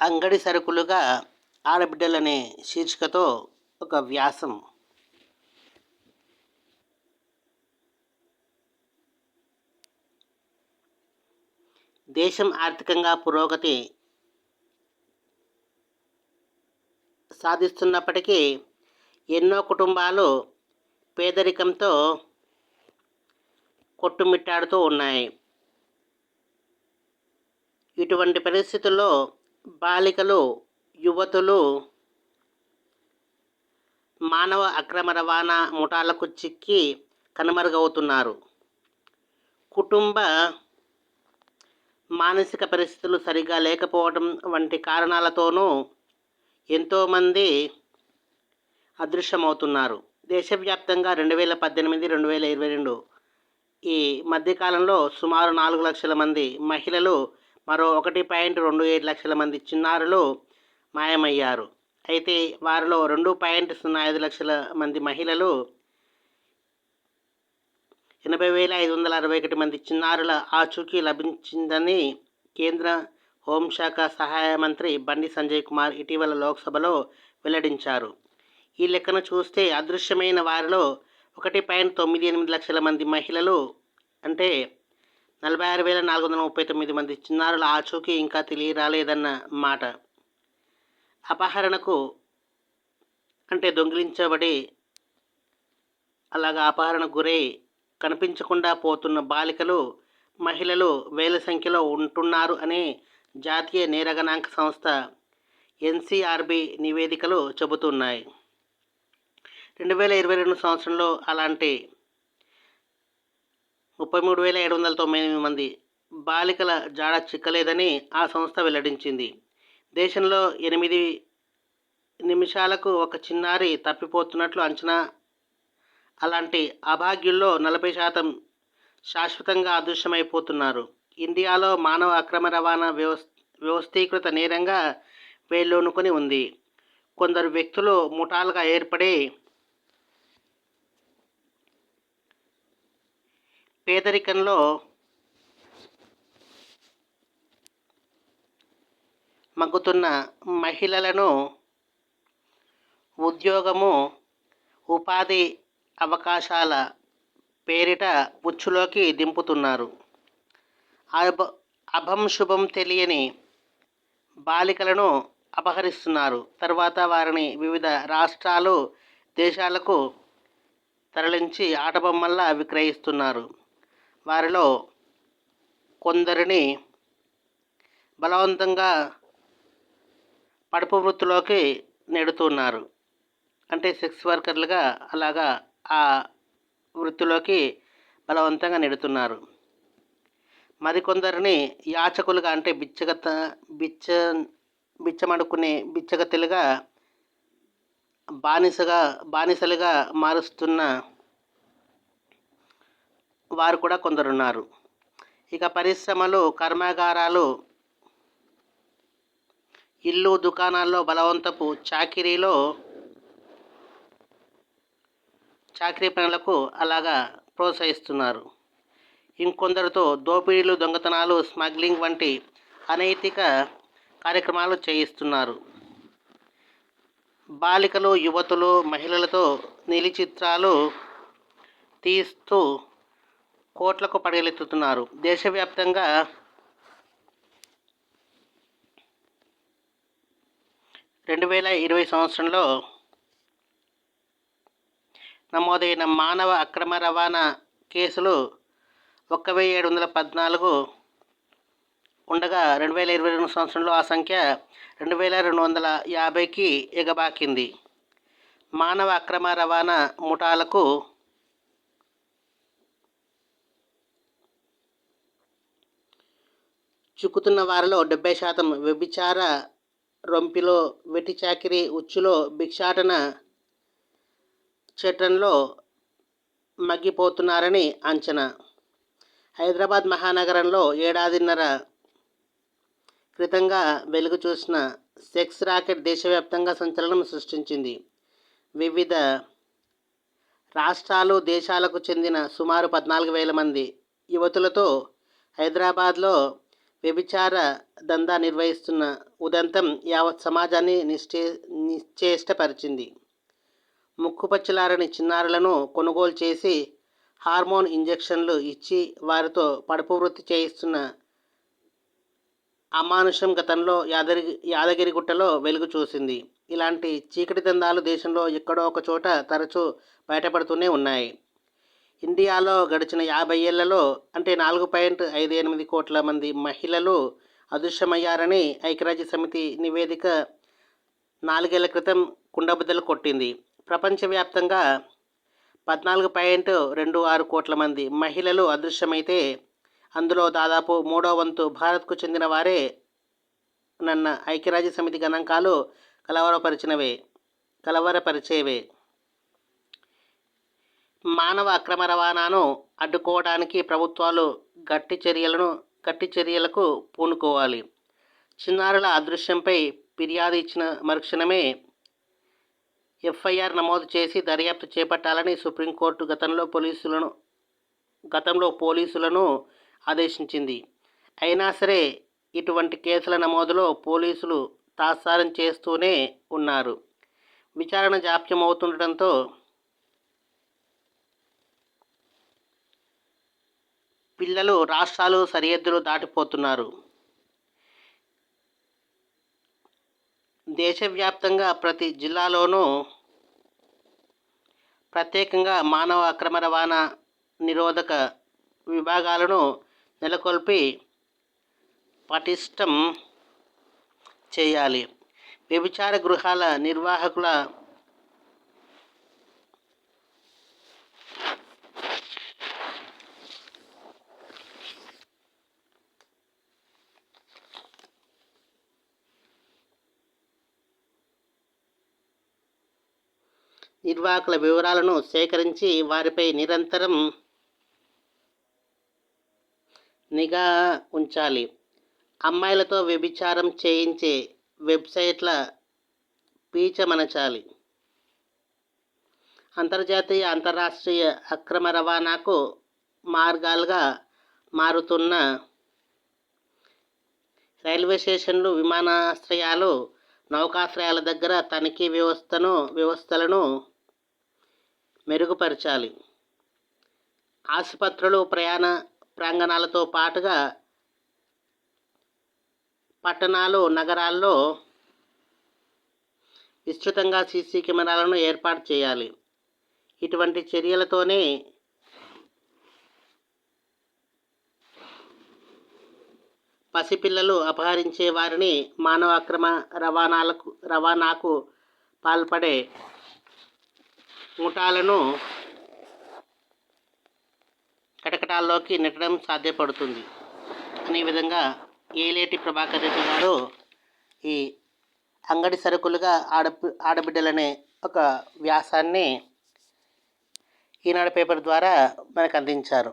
అంగడి సరుకులుగా ఆడబిడ్డలనే శీర్షికతో ఒక వ్యాసం. దేశం ఆర్థికంగా పురోగతి సాధిస్తున్నప్పటికీ ఎన్నో కుటుంబాలు పేదరికంతో కొట్టుమిట్టాడుతూ ఉన్నాయి. ఇటువంటి పరిస్థితుల్లో బాలికలు యువతులు మానవ అక్రమ రవాణా ముఠాలకు చిక్కి కనుమరుగవుతున్నారు. కుటుంబ మానసిక పరిస్థితులు సరిగా లేకపోవడం వంటి కారణాలతోనూ ఎంతోమంది అదృశ్యమవుతున్నారు. దేశవ్యాప్తంగా రెండు వేల పద్దెనిమిది రెండు వేల ఇరవై రెండు ఈ మధ్యకాలంలో సుమారు నాలుగు లక్షల మంది మహిళలు మరో ఒకటి పాయింట్ రెండు ఏడు లక్షల మంది చిన్నారులు మాయమయ్యారు. అయితే వారిలో రెండు పాయింట్ సున్నా ఐదు లక్షల మంది మహిళలు ఎనభై వేల ఐదు వందల అరవై ఒకటి మంది చిన్నారుల ఆచూకీ లభించిందని కేంద్ర హోంశాఖ సహాయ మంత్రి బండి సంజయ్ కుమార్ ఇటీవల లోక్సభలో వెల్లడించారు. ఈ లెక్కను చూస్తే అదృశ్యమైన వారిలో ఒకటి పాయింట్ తొమ్మిది ఎనిమిది లక్షల మంది మహిళలు అంటే నలభై ఆరు వేల నాలుగు వందల ముప్పై తొమ్మిది మంది చిన్నారుల ఆచూకీ ఇంకా తెలియరాలేదన్న మాట. అపహరణకు అంటే దొంగిలించబడి అలాగా అపహరణకు గురై కనిపించకుండా పోతున్న బాలికలు మహిళలు వేల సంఖ్యలో ఉంటున్నారు అని జాతీయ నేరగణాంక సంస్థ ఎన్సీఆర్బి నివేదికలు చెబుతున్నాయి. రెండు వేల ఇరవై రెండు సంవత్సరంలో అలాంటి ముప్పై మూడు వేల ఏడు వందల తొంభై ఎనిమిది మంది బాలికల జాడ చిక్కలేదని ఆ సంస్థ వెల్లడించింది. దేశంలో ఎనిమిది నిమిషాలకు ఒక చిన్నారి తప్పిపోతున్నట్లు అంచనా అలాంటి అభాగ్యుల్లో నలభై శాతం శాశ్వతంగా అదృశ్యమైపోతున్నారు. ఇండియాలో మానవ అక్రమ రవాణా వ్యవస్థ వ్యవస్థీకృత నేరంగా వేళ్ళూనుకొని ఉంది. కొందరు వ్యక్తులు ముఠాలుగా ఏర్పడి పేదరికంలో మగ్గుతున్న మహిళలను ఉద్యోగము ఉపాధి అవకాశాల పేరిట ఉచ్చులోకి దింపుతున్నారు. అభ అభం శుభం తెలియని బాలికలను అపహరిస్తున్నారు. తర్వాత వారిని వివిధ రాష్ట్రాలు దేశాలకు తరలించి ఆటబొమ్మల్లా విక్రయిస్తున్నారు. వారిలో కొందరిని బలవంతంగా పడుపు వృత్తిలోకి నెడుతున్నారు. అంటే సెక్స్ వర్కర్లుగా అలాగా ఆ వృత్తిలోకి బలవంతంగా నెడుతున్నారు. మరికొందరిని యాచకులుగా అంటే బిచ్చగత బిచ్చ బిచ్చమడుకునే బిచ్చగతిలుగా బానిసగా బానిసలుగా మారుస్తున్న వారు కూడా కొందరున్నారు. ఇక పరిశ్రమలు కర్మాగారాలు ఇల్లు దుకాణాల్లో బలవంతపు చాకిరీలో చాకరీ పనులకు అలాగా ప్రోత్సహిస్తున్నారు. ఇంకొందరితో దోపిడీలు దొంగతనాలు స్మగ్లింగ్ వంటి అనైతిక కార్యక్రమాలు చేయిస్తున్నారు. బాలికలు యువతులు మహిళలతో నిలిచిత్రాలు తీస్తూ కోట్లకు పడగలెత్తుతున్నారు. దేశవ్యాప్తంగా రెండు వేల ఇరవై సంవత్సరంలో నమోదైన మానవ అక్రమ రవాణా కేసులు ఒక్క వెయ్యి ఏడు వందల పద్నాలుగు ఉండగా రెండు వేల ఇరవై రెండు సంవత్సరంలో ఆ సంఖ్య రెండు వేల రెండు వందల యాభైకి ఎగబాకింది. మానవ అక్రమ రవాణా ముఠాలకు చిక్కుతున్న వారిలో డెబ్బై శాతం వ్యభిచార రొంపిలో వెట్టి చాకిరి ఉచ్చులో భిక్షాటన చట్టంలో మగ్గిపోతున్నారని అంచనా. హైదరాబాద్ మహానగరంలో ఏడాదిన్నర క్రితంగా వెలుగు చూసిన సెక్స్ రాకెట్ దేశవ్యాప్తంగా సంచలనం సృష్టించింది. వివిధ రాష్ట్రాలు దేశాలకు చెందిన సుమారు పద్నాలుగు వేల మంది యువతులతో హైదరాబాద్లో వ్యభిచార దందా నిర్వహిస్తున్న ఉదంతం యావత్ సమాజాన్ని నిశ్చే నిశ్చేష్టపరిచింది. ముక్కుపచ్చలారని చిన్నారులను కొనుగోలు చేసి హార్మోన్ ఇంజెక్షన్లు ఇచ్చి వారితో పడుపు వృత్తి చేయిస్తున్న అమానుషం గతంలో యాదగిరి యాదగిరిగుట్టలో వెలుగు చూసింది. ఇలాంటి చీకటి దందాలు దేశంలో ఎక్కడో ఒక చోట తరచూ బయటపడుతూనే ఉన్నాయి. ఇండియాలో గడిచిన యాభై ఏళ్ళలో అంటే నాలుగు పాయింట్ ఐదు ఎనిమిది కోట్ల మంది మహిళలు అదృశ్యమయ్యారని ఐక్యరాజ్య సమితి నివేదిక నాలుగేళ్ళ క్రితం కుండబుద్దలు కొట్టింది. ప్రపంచవ్యాప్తంగా పద్నాలుగు పాయింట్ రెండు ఆరు కోట్ల మంది మహిళలు అదృశ్యమైతే అందులో దాదాపు మూడో వంతు భారత్కు చెందిన వారే నన్న ఐక్యరాజ్య సమితి గణాంకాలు కలవరపరిచినవే కలవరపరిచేవే. మానవ అక్రమ రవాణాను అడ్డుకోవడానికి ప్రభుత్వాలు గట్టి చర్యలను గట్టి చర్యలకు పూనుకోవాలి. చిన్నారుల అదృశ్యంపై ఫిర్యాదు ఇచ్చిన మరుక్షణమే ఎఫ్ఐఆర్ నమోదు చేసి దర్యాప్తు చేపట్టాలని సుప్రీంకోర్టు గతంలో పోలీసులను గతంలో పోలీసులను ఆదేశించింది. అయినా సరే ఇటువంటి కేసుల నమోదులో పోలీసులు తాత్సారం చేస్తూనే ఉన్నారు. విచారణ జాప్యం అవుతుండటంతో పిల్లలు రాష్ట్రాలు సరిహద్దులు దాటిపోతున్నారు. దేశవ్యాప్తంగా ప్రతి జిల్లాలోనూ ప్రత్యేకంగా మానవ అక్రమ రవాణా నిరోధక విభాగాలను నెలకొల్పి పటిష్టం చేయాలి. వ్యభిచార గృహాల నిర్వాహకుల నిర్వాహకుల వివరాలను సేకరించి వారిపై నిరంతరం నిఘా ఉంచాలి. అమ్మాయిలతో వ్యభిచారం చేయించే వెబ్సైట్ల పీచమనచాలి. అంతర్జాతీయ అంతర్రాష్ట్రీయ అక్రమ రవాణాకు మార్గాలుగా మారుతున్న రైల్వే స్టేషన్లు విమానాశ్రయాలు నౌకాశ్రయాల దగ్గర తనిఖీ వ్యవస్థను వ్యవస్థలను మెరుగుపరచాలి. ఆసుపత్రులు ప్రయాణ ప్రాంగణాలతో పాటుగా పట్టణాలు నగరాల్లో విస్తృతంగా సీసీ కెమెరాలను ఏర్పాటు చేయాలి. ఇటువంటి చర్యలతోనే పసిపిల్లలు అపహరించే వారిని మానవ అక్రమ రవాణాలకు రవాణాకు పాల్పడే ముఠాలను కటకటాల్లోకి నెట్టడం సాధ్యపడుతుంది. అనే విధంగా ఏలేటి ప్రభాకర్ రెడ్డి గారు ఈ అంగడి సరుకులుగా ఆడ ఆడబిడ్డలనే ఒక వ్యాసాన్ని ఈనాడు పేపర్ ద్వారా మనకు అందించారు.